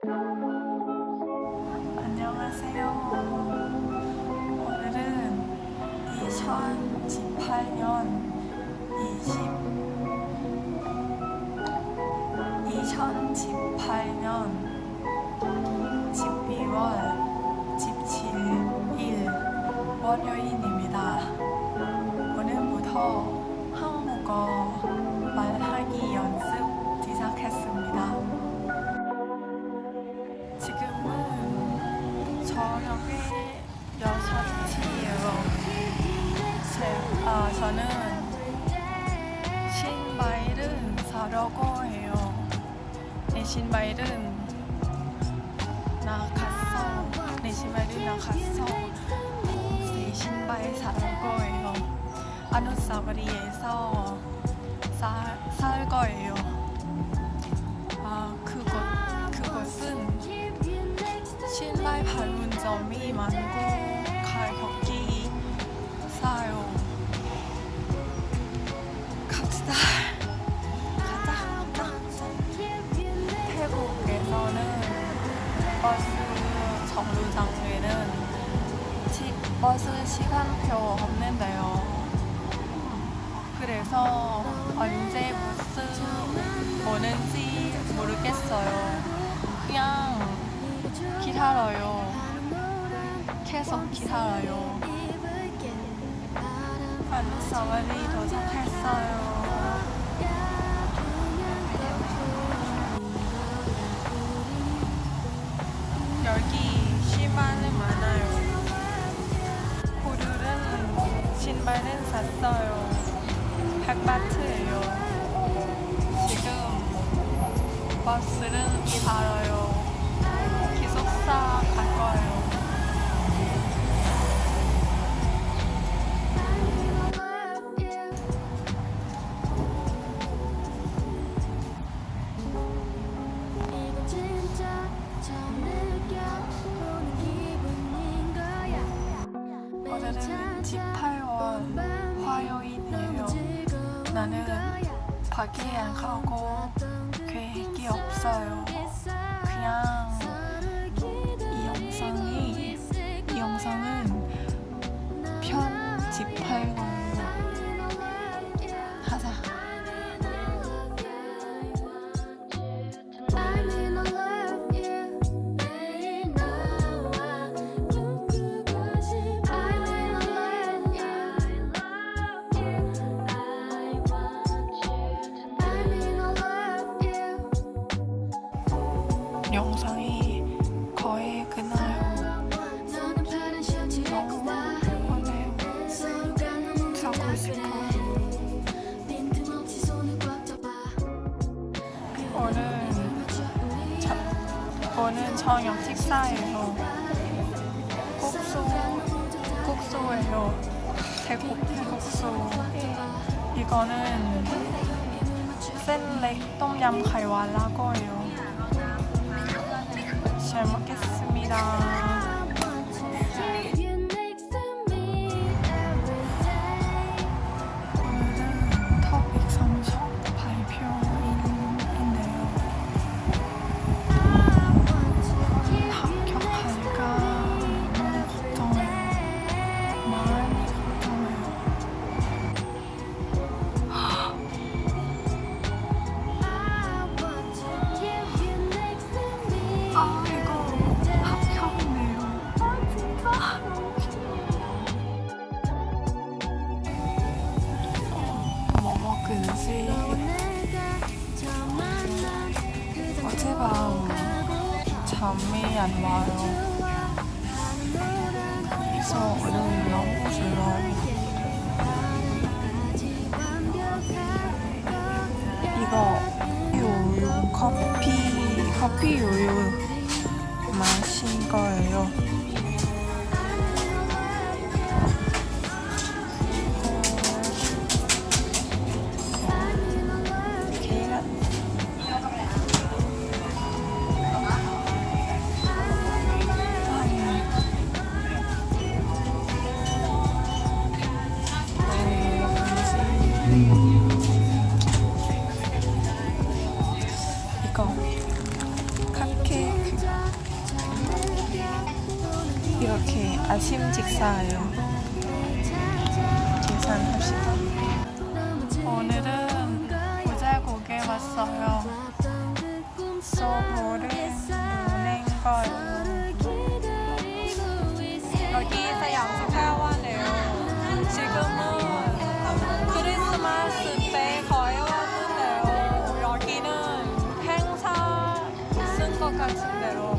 안녕하세요. 오늘은 2018년 20 2018년 12월 17일 월요일입니다. 오늘부터 6시예요. 제, 아, 저는 신발을 사려고 해요. 내 신발은 나갔어. 내 신발이 나갔어. 내 신발 사려고 해요. 아누사바리에서 사, 살 거예요. 점이 많고 가격이 싸요. 갑시다. 가자. 태국에서는 버스 정류장에는 시, 버스 시간표 없는데요. 그래서 언제 버스 오는지 모르겠어요. 그냥 기다려요. 계속 기다려요. 발루사와리 도착했어요. 여기 신발은 많아요. 호루는 신발은 샀어요. 백바트예요. 지금 버스는 기다려요. 기숙사 갈 거예요. 18월 화요일이에요. 나는 밖에 안 가고 계획이 없어요. 그냥 이 영상이 이 영상은 오늘 자, 오늘 저녁 식사예요. 국수 국수예요. 태국 국수. 이거는 셀렉 똠얌 칼와라고 해요. 잘 먹겠습니다. 어젯밤 잠이 안 와요. 그래서 오늘 너무 졸려요. 이거 요요 커피 커피 요요 마신 거예요. 이거 컵케이크. 이렇게 아침직사예요. 계산합시다. 오늘은 부자국에 왔어요. 소보를 보낸 거예요? 여기는 행사 있은